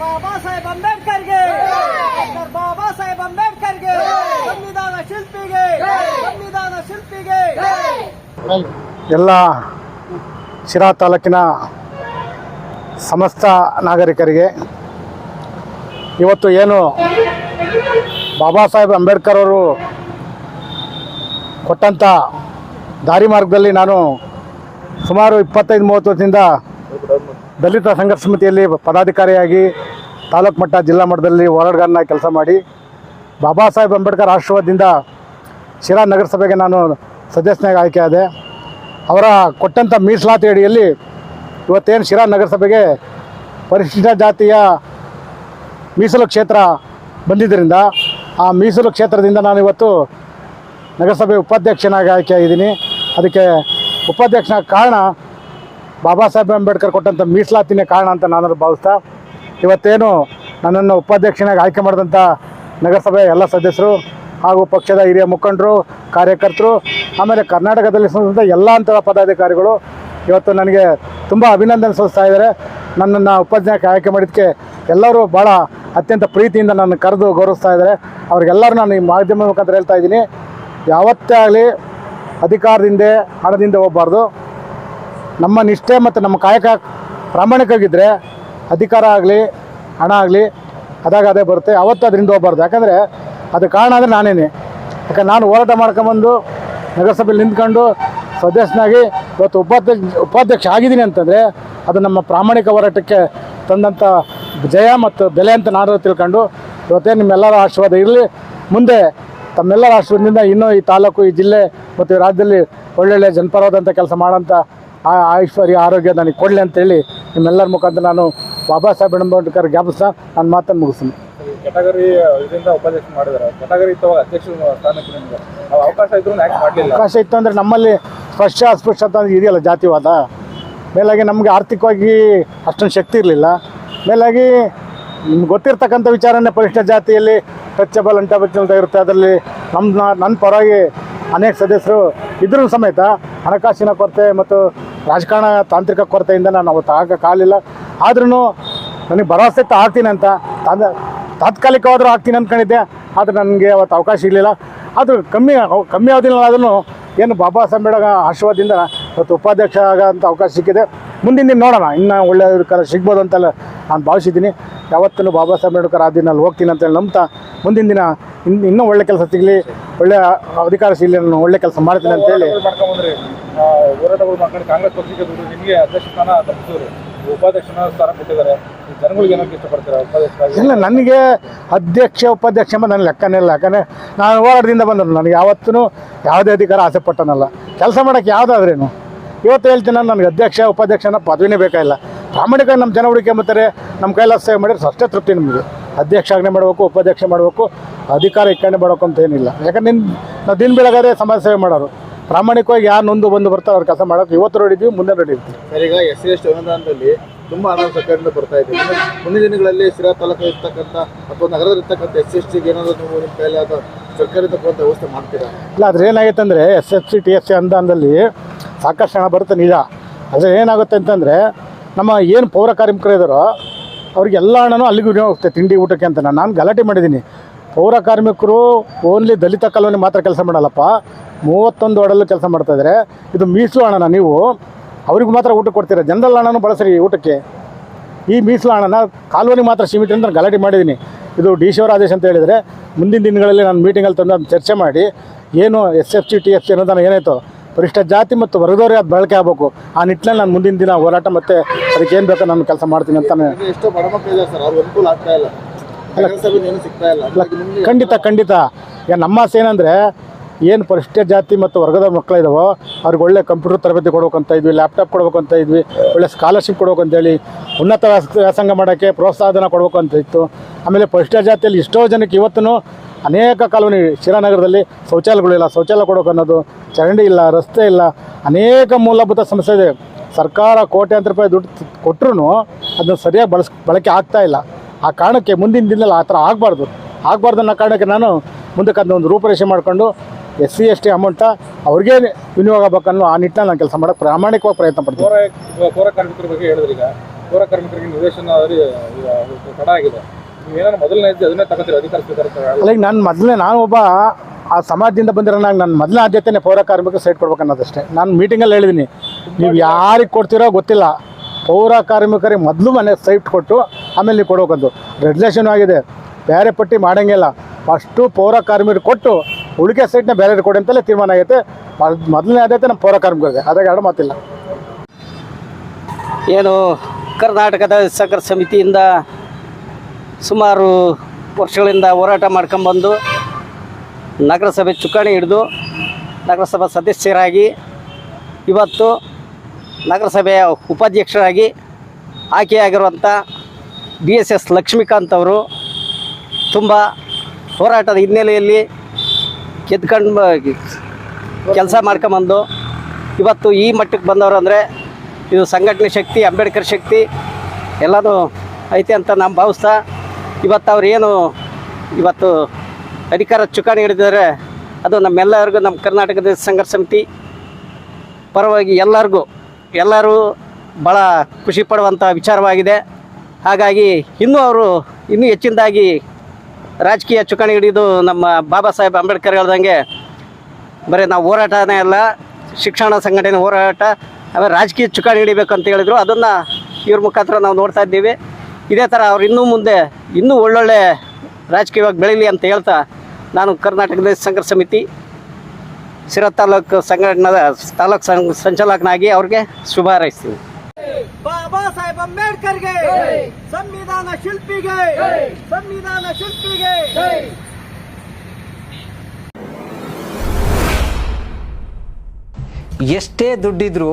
ಬಾಬಾ ಸಾಹೇಬ್ ಅಂಬೇಡ್ಕರ್ಗೆ, ಡಾಕ್ಟರ್ ಬಾಬಾ ಸಾಹೇಬ್ ಅಂಬೇಡ್ಕರ್ಗೆ, ಸಂವಿಧಾನ ಶಿಲ್ಪಿಗೆ ಸಂವಿಧಾನ ಶಿಲ್ಪಿಗೆ. ಎಲ್ಲ ಶಿರಾ ತಾಲೂಕಿನ ಸಮಸ್ತ ನಾಗರಿಕರಿಗೆ ಇವತ್ತು ಏನು ಬಾಬಾ ಸಾಹೇಬ್ ಅಂಬೇಡ್ಕರ್ ಅವರು ಕೊಟ್ಟಂಥ ದಾರಿ ಮಾರ್ಗದಲ್ಲಿ ನಾನು ಸುಮಾರು ಇಪ್ಪತ್ತೈದು, ಮೂವತ್ತು ವರ್ಷದಿಂದ ದಲಿತ ಸಂಘರ್ಷ ಸಮಿತಿಯಲ್ಲಿ ಪದಾಧಿಕಾರಿಯಾಗಿ ತಾಲೂಕು ಮಟ್ಟ ಜಿಲ್ಲಾ ಮಟ್ಟದಲ್ಲಿ ಹೋರಾಟಗಾರನ ಕೆಲಸ ಮಾಡಿ ಬಾಬಾ ಸಾಹೇಬ್ ಅಂಬೇಡ್ಕರ್ ಆಶೀರ್ವಾದದಿಂದ ಶಿರಾ ನಗರಸಭೆಗೆ ನಾನು ಸದಸ್ಯನಾಗಿ ಆಯ್ಕೆಯಾದೆ ಅವರ ಕೊಟ್ಟಂಥ ಮೀಸಲಾತಿ ಅಡಿಯಲ್ಲಿ ಇವತ್ತೇನು ಶಿರಾ ನಗರಸಭೆಗೆ ಪರಿಶಿಷ್ಟ ಜಾತಿಯ ಮೀಸಲು ಕ್ಷೇತ್ರ ಬಂದಿದ್ದರಿಂದ ಆ ಮೀಸಲು ಕ್ಷೇತ್ರದಿಂದ ನಾನು ಇವತ್ತು ನಗರಸಭೆ ಉಪಾಧ್ಯಕ್ಷನಾಗಿ ಆಯ್ಕೆಯಾಗಿದ್ದೀನಿ ಅದಕ್ಕೆ ಉಪಾಧ್ಯಕ್ಷನ ಕಾರಣ ಬಾಬಾ ಸಾಹೇಬ್ ಅಂಬೇಡ್ಕರ್ ಕೊಟ್ಟಂಥ ಮೀಸಲಾತಿನೇ ಕಾರಣ ಅಂತ ನಾನು ಭಾವಿಸ್ತಾ, ಇವತ್ತೇನು ನನ್ನನ್ನು ಉಪಾಧ್ಯಕ್ಷನಾಗಿ ಆಯ್ಕೆ ಮಾಡಿದಂಥ ನಗರಸಭೆ ಎಲ್ಲ ಸದಸ್ಯರು ಹಾಗೂ ಪಕ್ಷದ ಹಿರಿಯ ಮುಖಂಡರು, ಕಾರ್ಯಕರ್ತರು, ಆಮೇಲೆ ಕರ್ನಾಟಕದಲ್ಲಿ ಸಂಬಂಧಿಸಿದ ಎಲ್ಲ ಹಂತದ ಪದಾಧಿಕಾರಿಗಳು ಇವತ್ತು ನನಗೆ ತುಂಬ ಅಭಿನಂದನೆ ಸಲ್ಲಿಸ್ತಾ ಇದ್ದಾರೆ. ನನ್ನನ್ನು ಉಪಾಧ್ಯಕ್ಷ ಆಯ್ಕೆ ಮಾಡಿದ್ದಕ್ಕೆ ಎಲ್ಲರೂ ಭಾಳ ಅತ್ಯಂತ ಪ್ರೀತಿಯಿಂದ ನನ್ನ ಕರೆದು ಗೌರವಿಸ್ತಾ ಇದ್ದಾರೆ. ಅವ್ರಿಗೆಲ್ಲರೂ ನಾನು ಈ ಮಾಧ್ಯಮ ಮುಖಾಂತರ ಹೇಳ್ತಾ ಇದ್ದೀನಿ. ಯಾವತ್ತೇ ಆಗಲಿ ಅಧಿಕಾರದಿಂದ ಹಣದಿಂದ ಹೋಗಬಾರ್ದು. ನಮ್ಮ ನಿಷ್ಠೆ ಮತ್ತು ನಮ್ಮ ಕಾಯಕ ಪ್ರಾಮಾಣಿಕವಾಗಿದ್ದರೆ ಅಧಿಕಾರ ಆಗಲಿ, ಹಣ ಆಗಲಿ ಅದಾಗ ಅದೇ ಬರುತ್ತೆ. ಅವತ್ತು ಅದರಿಂದ ಹೋಗ್ಬಾರ್ದು. ಯಾಕಂದರೆ ಅದು ಕಾರಣ ಅಂದರೆ ನಾನೇನೆ. ಯಾಕಂದ್ರೆ ನಾನು ಹೋರಾಟ ಮಾಡ್ಕೊಂಬಂದು ನಗರಸಭೆಯಲ್ಲಿ ನಿಂತ್ಕೊಂಡು ಸದಸ್ಯನಾಗಿ ಇವತ್ತು ಉಪಾಧ್ಯಕ್ಷ ಉಪಾಧ್ಯಕ್ಷ ಆಗಿದ್ದೀನಿ ಅಂತಂದರೆ ಅದು ನಮ್ಮ ಪ್ರಾಮಾಣಿಕ ಹೋರಾಟಕ್ಕೆ ತಂದಂಥ ಜಯ ಮತ್ತು ಬೆಲೆ ಅಂತ ನಾನು ತಿಳ್ಕೊಂಡು ಇವತ್ತೇ ನಿಮ್ಮೆಲ್ಲರ ಆಶೀರ್ವಾದ ಇರಲಿ. ಮುಂದೆ ತಮ್ಮೆಲ್ಲರ ಆಶೀರ್ವಾದದಿಂದ ಇನ್ನೂ ಈ ತಾಲೂಕು, ಈ ಜಿಲ್ಲೆ ಮತ್ತು ರಾಜ್ಯದಲ್ಲಿ ಒಳ್ಳೊಳ್ಳೆ ಜನಪರವಾದಂಥ ಕೆಲಸ ಮಾಡೋಂಥ ಆ ಐಶ್ವರ್ಯ ಆರೋಗ್ಯ ನನಗೆ ಕೊಡಲಿ ಅಂತೇಳಿ ನಿಮ್ಮೆಲ್ಲರ ಮುಖಾಂತರ ನಾನು ಬಾಬಾ ಸಾಹೇಬ್ ಅಂಬೇಡ್ಕರ್ ಜ್ಞಾಪಿಸ್ತಾ ನಾನು ಮಾತನ್ನು ಮುಗಿಸ್ತೀನಿ. ಕೆಟಗರಿ ಇದರಿಂದ ಉಪಾಧ್ಯಕ್ಷ ಮಾಡಿದ್ದಾರೆ ಕೆಟಗರಿ ಇತ್ತವಾಗ ಅಧ್ಯಕ್ಷ ಸ್ಥಾನಕ್ಕೆ ನಿಮ್ಗೆ ನಾವು ಅವಕಾಶ ಇದ್ರು ಯಾಕೆ ಮಾಡಲಿಲ್ಲ. ಅವಕಾಶ ಇತ್ತು ಅಂದರೆ ನಮ್ಮಲ್ಲಿ ಸ್ಪಷ್ಟ ಅಸ್ಪೃಶ್ಯತ ಅಂತ ಇದೆಯಲ್ಲ ಜಾತಿವಾದ? ಮೇಲಾಗಿ ನಮಗೆ ಆರ್ಥಿಕವಾಗಿ ಅಷ್ಟೊಂದು ಶಕ್ತಿ ಇರಲಿಲ್ಲ. ಮೇಲಾಗಿ ನಿಮ್ಗೆ ಗೊತ್ತಿರ್ತಕ್ಕಂಥ ವಿಚಾರನೇ ಪರಿಷ್ಠ ಜಾತಿಯಲ್ಲಿ ಟಚಬಲ್ ಅಂಟಬಲ್ ಅಂತ ಇರುತ್ತೆ. ಅದರಲ್ಲಿ ನಮ್ಮ ನನ್ನ ಪರವಾಗಿ ಅನೇಕ ಸದಸ್ಯರು ಇದ್ರೂ ಸಮೇತ ಹಣಕಾಸಿನ ಕೊರತೆ ಮತ್ತು ರಾಜಕಾರಣ ತಾಂತ್ರಿಕ ಕೊರತೆಯಿಂದ ನಾನು ಅವತ್ತು ಆಗಕ್ಕಾಗಲಿಲ್ಲ ಆದ್ರೂ ನನಗೆ ಭರವಸೆ ಆಗ್ತೀನಿ ಅಂತ. ತಾಂದ, ತಾತ್ಕಾಲಿಕವಾದರೂ ಆಗ್ತೀನಿ ಅಂದ್ಕೊಂಡಿದ್ದೆ. ಆದರೆ ನನಗೆ ಅವತ್ತು ಅವಕಾಶ ಇರಲಿಲ್ಲ. ಆದರೂ ಕಮ್ಮಿ ಕಮ್ಮಿ ಆದ್ರೂ ಏನು ಬಾಬಾ ಸಾಹೇಬ್ ಆಶೀರ್ವಾದದಿಂದ ಇವತ್ತು ಉಪಾಧ್ಯಕ್ಷ ಆಗೋಂಥ ಅವಕಾಶ ಸಿಕ್ಕಿದೆ. ಮುಂದಿನ ದಿನ ನೋಡೋಣ. ಇನ್ನೂ ಒಳ್ಳೆಯ ಸಿಗ್ಬೋದು ಅಂತೆಲ್ಲ ನಾನು ಭಾವಿಸಿದ್ದೀನಿ. ಯಾವತ್ತೂ ಬಾಬಾ ಸಾಹೇಬ್ ಅಂಬೇಡ್ಕರ್ ಆ ದಿನಲ್ಲಿ ಹೋಗ್ತೀನಿ ಅಂತೇಳಿ ನಂಬ್ತಾ ಮುಂದಿನ ದಿನ ಇನ್ನು ಇನ್ನೂ ಒಳ್ಳೆ ಕೆಲಸ ಸಿಗಲಿ ಒಳ್ಳೆ ಅಧಿಕಾರ ಸಿಗಲಿ ನಾನು ಒಳ್ಳೆ ಕೆಲಸ ಮಾಡ್ತೀನಿ ಅಂತೇಳಿ ಕಾಂಗ್ರೆಸ್ ಪಕ್ಷಕ್ಕೆ ನಿಮಗೆ ಅಧ್ಯಕ್ಷ ಸ್ಥಾನ ಉಪಾಧ್ಯಕ್ಷನ ಸ್ಥಾನ ಕೊಟ್ಟಿದ್ದಾರೆ. ಜನಗಳಿಗೆ ಏನಕ್ಕೆ ಇಷ್ಟಪಡ್ತೀರಾ ಉಪಾಧ್ಯಕ್ಷರಾಗಿ? ಇಲ್ಲ ನನಗೆ ಅಧ್ಯಕ್ಷ ಉಪಾಧ್ಯಕ್ಷ ಎಂಬ ನನ್ನ ಲೆಕ್ಕನೇ ಇಲ್ಲ. ಯಾಕಂದರೆ ನಾನು ಹೋರಾಟದಿಂದ ಬಂದರು ನನಗೆ ಯಾವತ್ತೂ ಯಾವುದೇ ಅಧಿಕಾರ ಆಸೆ ಪಟ್ಟನಲ್ಲ. ಕೆಲಸ ಮಾಡೋಕ್ಕೆ ಯಾವುದಾದ್ರೇನು. ಇವತ್ತು ಹೇಳ್ತೀನಿ ನಾನು ನನಗೆ ಅಧ್ಯಕ್ಷ ಉಪಾಧ್ಯಕ್ಷನ ಪದವಿನೇ ಬೇಕಾಗಿಲ್ಲ. ಪ್ರಾಮಾಣಿಕ ನಮ್ಮ ಜನ ಹುಡುಕಿ ಮಾಡ್ತಾರೆ ನಮ್ಮ ಕೈಲಾಸ ಸೇವೆ ಮಾಡಿದ್ರೆ ಅಷ್ಟೇ ತೃಪ್ತಿ ನಿಮಗೆ. ಅಧ್ಯಕ್ಷ ಆಗನೆ ಮಾಡಬೇಕು ಉಪಾಧ್ಯಕ್ಷ ಮಾಡಬೇಕು ಅಧಿಕಾರ ಇಕ್ಕಣೆ ಮಾಡಬೇಕು ಅಂತ ಏನಿಲ್ಲ. ಯಾಕಂದ್ರೆ ನಿನ್ನ ನಾವು ದಿನ ಬೆಳಗಾದ್ರೆ ಸಮಾಜ ಸೇವೆ ಮಾಡೋರು. ಪ್ರಾಮಾಣಿಕವಾಗಿ ಯಾರು ನೊಂದು ಬಂದು ಬರ್ತಾರೆ ಅವ್ರ ಕೆಲಸ ಮಾಡೋಕೆ ಇವತ್ತು ನೋಡಿದ್ವಿ ಮುಂದೆ ನೋಡಿರ್ತೀವಿ ಸರ್ ಈಗ ಎಸ್ ಸಿ ಎಸ್ ಟಿ ಅನುದಾನದಲ್ಲಿ ತುಂಬ ಹಣ ಸರ್ಕಾರದಿಂದ ಬರ್ತಾ ಇದೆ. ಮುಂದಿನ- ದಿನಗಳಲ್ಲಿ ಸಿರಾ ತಾಲೂಕು ಇರ್ತಕ್ಕಂಥ ಅಥವಾ ನಗರದಲ್ಲಿರ್ತಕ್ಕಂಥ ಎಸ್ ಸಿ ಎಸ್ ಟಿಗೆ ಏನಾದರೂ ನೀವು ನಿಮ್ಮ ಕೈಲಿ ಅದು ಸರ್ಕಾರದಿಂದ ಕೊಡುವಂಥ ವ್ಯವಸ್ಥೆ ಮಾಡ್ತೀರಾ? ಇಲ್ಲ ಅದ್ರ ಏನಾಗುತ್ತೆ ಅಂದರೆ S F C T S C ಅನುದಾನದಲ್ಲಿ ಸಾಕಷ್ಟು ಹಣ ಬರುತ್ತೆ ನಿಜ. ಆದರೆ ಏನಾಗುತ್ತೆ ಅಂತಂದರೆ ನಮ್ಮ ಏನು ಪೌರ ಕಾರ್ಮಿಕರು ಇದ್ದಾರೋ ಅವ್ರಿಗೆಲ್ಲ ಹಣನೂ ಅಲ್ಲಿಗೆ ಹೋಗುತ್ತೆ ತಿಂಡಿ ಊಟಕ್ಕೆ ಅಂತ. ನಾನು ಗಲಾಟೆ ಮಾಡಿದ್ದೀನಿ ಪೌರ ಕಾರ್ಮಿಕರು ಓನ್ಲಿ ದಲಿತ ಕಾಲೋನಿ ಮಾತ್ರ ಕೆಲಸ ಮಾಡಲ್ಲಪ್ಪ. ಮೂವತ್ತೊಂದು ವಾರ್ಡಲ್ಲೂ ಕೆಲಸ ಮಾಡ್ತಾಯಿದ್ದಾರೆ ಇದು ಮೀಸಲು ಹಣನ ನೀವು. ಅವ್ರಿಗೆ ಮಾತ್ರ ಊಟ ಕೊಡ್ತೀರ? ಜನರಲ್ ಹಣನೂ ಬಳಸ್ರಿ ಊಟಕ್ಕೆ. ಈ ಮೀಸಲು ಹಣನ ಕಾಲೋನಿ ಮಾತ್ರ ಸೀಮಿತ ಅಂತ ಗಲಾಟೆ ಮಾಡಿದ್ದೀನಿ ಇದು ಡಿ ಸಿ ಅವರ ಆದೇಶ ಅಂತ ಹೇಳಿದರೆ ಮುಂದಿನ ದಿನಗಳಲ್ಲಿ ನಾನು ಮೀಟಿಂಗಲ್ಲಿ ತಂದು ಚರ್ಚೆ ಮಾಡಿ ಏನು S F C, T F C ಅನ್ನೋದನ್ನು ಏನಾಯಿತು ಪರಿಷ್ಠ ಜಾತಿ ಮತ್ತು ವರ್ಗದವರಿಗೆ ಅದು ಬಳಕೆ ಆಗಬೇಕು. ಆ ನಿಟ್ಟಿನಲ್ಲಿ ನಾನು ಮುಂದಿನ ದಿನ ಹೋರಾಟ ಮತ್ತು ಅದಕ್ಕೆ ಏನು ಬೇಕೋ ನಾನು ಕೆಲಸ ಮಾಡ್ತೀನಿ ಅಂತ ನಾನು ಈಗ ಎಷ್ಟೋ ಬಡ ಸರ್ ಅನುಕೂಲ ಆಗ್ತಾ ಇಲ್ಲ. ಸಿಗ್ತಾ ಇಲ್ಲ. ಖಂಡಿತ ಖಂಡಿತ. ಈಗ ನಮ್ಮ ಆಸೆ ಏನಂದರೆ ಏನು ಪರಿಷ್ಠ ಜಾತಿ ಮತ್ತು ವರ್ಗದ ಮಕ್ಕಳಿದಾವೋ ಅವ್ರಿಗೆ ಒಳ್ಳೆ ಕಂಪ್ಯೂಟರ್ ತರಬೇತಿ ಕೊಡ್ಬೇಕಂತ ಇದ್ವಿ ಲ್ಯಾಪ್ಟಾಪ್ ಕೊಡ್ಬೇಕಂತ ಅಂತ ಇದ್ವಿ ಒಳ್ಳೆ ಸ್ಕಾಲರ್ಶಿಪ್ ಕೊಡ್ಬೇಕಂತೇಳಿ ಉನ್ನತ ವ್ಯಾಸ- ವ್ಯಾಸಂಗ ಮಾಡೋಕ್ಕೆ ಪ್ರೋತ್ಸಾಹನ ಕೊಡಬೇಕು ಅಂತ ಇತ್ತು. ಆಮೇಲೆ ಪರಿಷ್ಠ ಜಾತಿಯಲ್ಲಿ ಎಷ್ಟೋ ಜನಕ್ಕೆ ಇವತ್ತೂ ಅನೇಕ ಕಾಲೋನಿ ಶಿರಾನಗರದಲ್ಲಿ ಶೌಚಾಲಯಗಳಿಲ್ಲ ಶೌಚಾಲಯ ಕೊಡೋಕನ್ನೋದು ಚರಂಡಿ ಇಲ್ಲ, ರಸ್ತೆ ಇಲ್ಲ, ಅನೇಕ ಮೂಲಭೂತ ಸಮಸ್ಯೆ ಇದೆ. ಸರ್ಕಾರ ಕೋಟ್ಯಾಂತರ ರೂಪಾಯಿ ದುಡ್ಡು ಕೊಟ್ಟರು ಅದನ್ನ ಸರಿಯಾಗಿ ಬಳಸ್, ಬಳಕೆ ಆಗ್ತಾ ಇಲ್ಲ. ಆ ಕಾರಣಕ್ಕೆ ಮುಂದಿನ ದಿನದಲ್ಲಿ ಆ ಥರ ಆಗಬಾರ್ದು. ಆಗಬಾರ್ದು ಅನ್ನೋ ಕಾರಣಕ್ಕೆ ನಾನು ಮುಂದಕ್ಕೆ ಅದನ್ನ ಒಂದು ರೂಪರೇಷೆ ಮಾಡಿಕೊಂಡು S C, S T amount ಅವ್ರಿಗೆ ವಿನಿಯೋಗ ಆಗಬೇಕನ್ನೋ ಆ ನಿಟ್ಟಿನಲ್ಲಿ ನಾನು ಕೆಲಸ ಮಾಡೋಕ್ಕೆ ಪ್ರಾಮಾಣಿಕವಾಗಿ ಪ್ರಯತ್ನ ಪಡ್ತೀನಿ. ಪೌರ ಕಾರ್ಮಿಕರ ಬಗ್ಗೆ ಹೇಳಿದ್ರೀಗ ಪೌರ ಕಾರ್ಮಿಕರಿಗೆ ನಿರ್ದೇಶನ ತಡ ಆಗಿದೆ. ಮೊದಲನೇ ಅಲ್ಲ ಈಗ ನಾನು ಮೊದಲೇ ನಾನು ಒಬ್ಬ ಆ ಸಮಾಜದಿಂದ ಬಂದಿರೋ ನಾನು ನನ್ನ ಮೊದಲನೇ ಆದ್ಯತೆನೇ ಪೌರ ಕಾರ್ಮಿಕ ಸೈಟ್ ಕೊಡ್ಬೇಕು ಅನ್ನೋದಷ್ಟೇ. ನಾನು ಮೀಟಿಂಗಲ್ಲಿ ಹೇಳಿದ್ದೀನಿ ನೀವು ಯಾರಿಗೆ ಕೊಡ್ತೀರೋ ಗೊತ್ತಿಲ್ಲ. ಪೌರ ಕಾರ್ಮಿಕರಿಗೆ ಮೊದಲು ಮನೆ ಸೈಟ್ ಕೊಟ್ಟು ಆಮೇಲೆ ನೀವು ಕೊಡೋಕಂದು ರೆಗ್ಯುಲೇಷನ್ ಆಗಿದೆ. ಬೇರೆ ಪಟ್ಟಿ ಮಾಡೋಂಗಿಲ್ಲ. ಫಸ್ಟು ಪೌರ ಕಾರ್ಮಿಕರು ಕೊಟ್ಟು ಉಳಿಕೆ ಸೈಟ್ನ ಬೇರೆ ಕೊಡಿ ಅಂತಲೇ ತೀರ್ಮಾನ ಆಗೈತೆ. ಮೊದಲನೇ ಆದ್ಯತೆ ನಮ್ಮ ಪೌರ ಕಾರ್ಮಿಕರಿಗೆ. ಅದಾಗ ಎರಡು ಮಾತಿಲ್ಲ. ಏನು ಕರ್ನಾಟಕದ ಸಹಕಾರ ಸಮಿತಿಯಿಂದ ಸುಮಾರು ವರ್ಷಗಳಿಂದ ಹೋರಾಟ ಮಾಡ್ಕೊಂಬಂದು ನಗರಸಭೆ ಚುಕ್ಕಾಣಿ ಹಿಡಿದು ನಗರಸಭಾ ಸದಸ್ಯರಾಗಿ ಇವತ್ತು ನಗರಸಭೆಯ ಉಪಾಧ್ಯಕ್ಷರಾಗಿ ಆಯ್ಕೆಯಾಗಿರುವಂಥ ಬಿ ಎಸ್ ಎಸ್ ಲಕ್ಷ್ಮೀಕಾಂತ್ ಅವರು ತುಂಬ ಹೋರಾಟದ ಹಿನ್ನೆಲೆಯಲ್ಲಿ ಗೆದ್ಕೊಂಡು ಕೆಲಸ ಮಾಡ್ಕೊಂಬಂದು ಇವತ್ತು ಈ ಮಟ್ಟಕ್ಕೆ ಬಂದವರು ಅಂದರೆ ಇದು ಸಂಘಟನೆ ಶಕ್ತಿ, ಅಂಬೇಡ್ಕರ್ ಶಕ್ತಿ ಎಲ್ಲನೂ ಐತೆ ಅಂತ ನಾನು ಭಾವಿಸ್ತಾ ಇವತ್ತು ಅವ್ರು ಏನು ಇವತ್ತು ಅಧಿಕಾರ ಚುಕ್ಕಾಣಿ ಹಿಡಿದಿದ್ದಾರೆ. ಅದು ನಮ್ಮೆಲ್ಲರಿಗೂ ನಮ್ಮ ಕರ್ನಾಟಕದ ಸಂಘರ್ಷ ಸಮಿತಿ ಪರವಾಗಿ ಎಲ್ಲರಿಗೂ, ಎಲ್ಲರೂ ಭಾಳ ಖುಷಿ ಪಡುವಂಥ ವಿಚಾರವಾಗಿದೆ. ಹಾಗಾಗಿ ಇನ್ನೂ ಅವರು ಇನ್ನೂ ಹೆಚ್ಚಿನದಾಗಿ ರಾಜಕೀಯ ಚುಕಾಣಿ ಹಿಡಿದು ನಮ್ಮ ಬಾಬಾ ಸಾಹೇಬ್ ಅಂಬೇಡ್ಕರ್ ಹೇಳ್ದಂಗೆ ಬರೀ ನಾವು ಹೋರಾಟನೇ ಅಲ್ಲ, ಶಿಕ್ಷಣ ಸಂಘಟನೆ ಹೋರಾಟ, ಆಮೇಲೆ ರಾಜಕೀಯ ಚುಕ್ಕಾಣಿ ಹಿಡಿಬೇಕು ಅಂತ ಹೇಳಿದರು. ಅದನ್ನು ಇವ್ರ ಮುಖಾಂತರ ನಾವು ನೋಡ್ತಾ ಇದ್ದೀವಿ. ಇದೇ ಥರ ಅವ್ರು ಇನ್ನೂ ಮುಂದೆ ಇನ್ನೂ ಒಳ್ಳೊಳ್ಳೆ ರಾಜಕೀಯವಾಗಿ ಬೆಳೀಲಿ ಅಂತ ಹೇಳ್ತಾ ನಾನು ಕರ್ನಾಟಕದ ಸಂಘರ್ಷ ಸಮಿತಿ ಶಿರ ತಾಲೂಕು ಸಂಘಟನದ ತಾಲೂಕು ಸಂ ಸಂಚಾಲಕನಾಗಿ ಅವ್ರಿಗೆ ಶುಭ ಹಾರೈಸ್ತೀನಿ. ಬಾಬಾ ಸಾಹೇಬ್ ಅಂಬೇಡ್ಕರ್ಗೆ ಸಂವಿಧಾನ ಶಿಲ್ಪಿಗೆ ಸಂವಿಧಾನ ಶಿಲ್ಪಿಗೆ. ಎಷ್ಟೇ ದುಡ್ಡಿದ್ರೂ